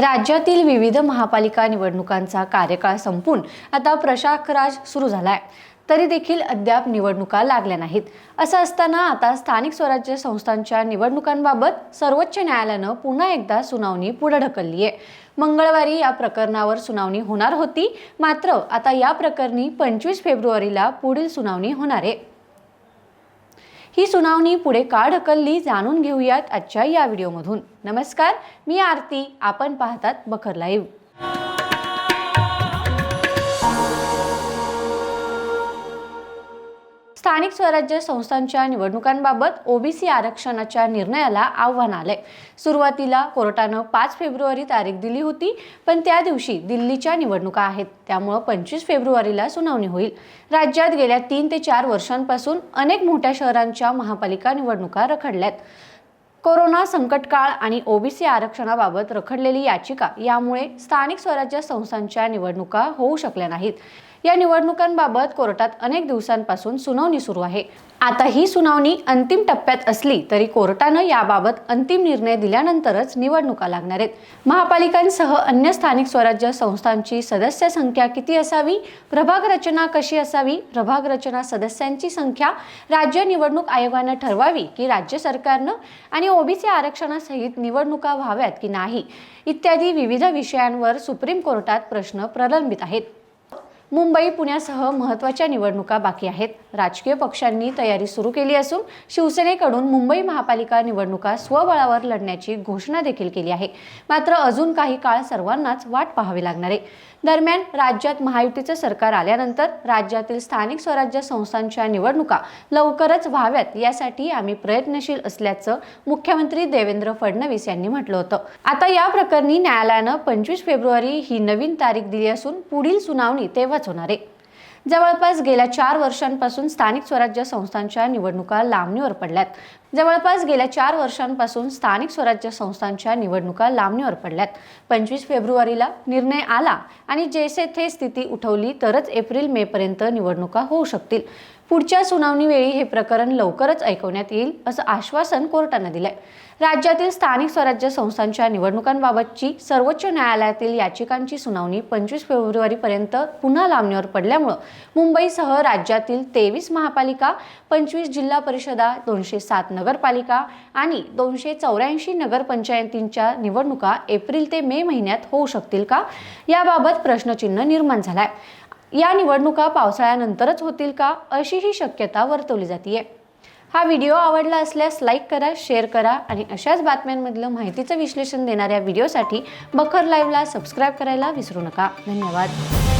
राज्यातील विविध महापालिका निवडणुकांचा कार्यकाळ संपून आता प्रशाखराज सुरू झाला आहे तरी देखील अद्याप निवडणुका लागल्या नाहीत. असं असताना आता स्थानिक स्वराज्य संस्थांच्या निवडणुकांबाबत सर्वोच्च न्यायालयानं पुन्हा एकदा सुनावणी पुढे ढकलली आहे मंगळवारी या प्रकरणावर सुनावणी होणार होती मात्र आता या प्रकरणी पंचवीस फेब्रुवारीला पुढील सुनावणी होणार. आहे ही सुनावणी पुढे का ढकलली जाणून घेऊयात आजच्या या व्हिडिओमधून. नमस्कार मी आरती. आपण पाहतात बखर लाईव्ह. स्थानिक स्वराज्य संस्थांच्या निवडणुकांबाबत ओबीसी आरक्षणाच्या निर्णयाला आव्हान आलंय. सुरुवातीला कोर्टानं पाच फेब्रुवारी तारीख दिली होती पण त्या दिवशी दिल्लीच्या निवडणुका आहेत. त्यामुळं पंचवीस फेब्रुवारीला सुनावणी होईल. राज्यात गेल्या तीन ते चार वर्षांपासून अनेक मोठ्या शहरांच्या महापालिका निवडणुका रखडल्यात. कोरोना संकटकाळ आणि ओबीसी आरक्षणाबाबत रखडलेली याचिका यामुळे स्थानिक स्वराज्य संस्थांच्या निवडणुका होऊ शकल्या नाहीत. या निवडणुकांबाबत कोर्टात अनेक दिवसांपासून सुनावणी सुरू आहे. आता ही सुनावणी अंतिम टप्प्यात असली तरी कोर्टानं याबाबत अंतिम निर्णय दिल्यानंतरच निवडणुका लागणार आहेत. महापालिकांसह अन्य स्थानिक स्वराज्य संस्थांची सदस्य संख्या किती असावी? प्रभाग रचना कशी असावी? प्रभाग रचना सदस्यांची संख्या राज्य निवडणूक आयोगानं ठरवावी की राज्य सरकारनं? आणि ओबीसी आरक्षणासहित निवडणुका व्हाव्यात की नाही? इत्यादी विविध विषयांवर सुप्रीम कोर्टात प्रश्न प्रलंबित आहेत. मुंबई पुण्यासह महत्त्वाच्या निवडणुका बाकी आहेत. राजकीय पक्षांनी तयारी सुरू केली असून शिवसेनेकडून मुंबई महापालिका निवडणुका स्वबळावर लढण्याची घोषणा देखील केली आहे. मात्र अजून काही काळ सर्वांनाच वाट पाहावी लागणार आहे. दरम्यान राज्यात महायुतीचं सरकार आल्यानंतर राज्यातील स्थानिक स्वराज्य संस्थांच्या निवडणुका लवकरच व्हाव्यात यासाठी आम्ही प्रयत्नशील असल्याचं मुख्यमंत्री देवेंद्र फडणवीस यांनी म्हटलं होतं. आता या प्रकरणी न्यायालयानं पंचवीस फेब्रुवारी ही नवीन तारीख दिली असून पुढील सुनावणी तेव्हा तेव्हाच होणार. आहे जवळपास गेल्या चार वर्षांपासून स्थानिक स्वराज्य संस्थांच्या निवडणुका लांबणीवर पडल्यात. जवळपास गेल्या चार वर्षांपासून स्थानिक स्वराज्य संस्थांच्या निवडणुका लांबणीवर पडल्यात. पंचवीस फेब्रुवारीला निर्णय आला आणि जैसे थे स्थिती उठवली तरच एप्रिल मे पर्यंत निवडणुका होऊ शकतील. पुढच्या सुनावणीवेळी हे प्रकरण लवकरच ऐकवण्यात येईल असं आश्वासन कोर्टानं दिलंय. राज्यातील स्थानिक स्वराज्य संस्थांच्या निवडणुकांबाबतची सर्वोच्च न्यायालयातील याचिकांची सुनावणी पंचवीस फेब्रुवारीपर्यंत पुन्हा लांबणीवर पडल्यामुळं मुंबईसह राज्यातील तेवीस महापालिका पंचवीस जिल्हा परिषदा दोनशे सात नगरपालिका आणि दोनशे चौऱ्याऐंशी नगरपंचायतींच्या निवडणुका एप्रिल ते मे महिन्यात होऊ शकतील का? याबाबत प्रश्नचिन्ह निर्माण झालाय. या निवडणुका पावसाळ्यानंतरच होतील का? अशीही शक्यता वर्तवली जाते हा व्हिडिओ आवडला असल्यास लाईक करा शेअर करा आणि अशाच बातम्यांमधलं माहितीचं विश्लेषण देणाऱ्या व्हिडिओसाठी बखर लाईव्हला सबस्क्राईब करायला विसरू नका. धन्यवाद.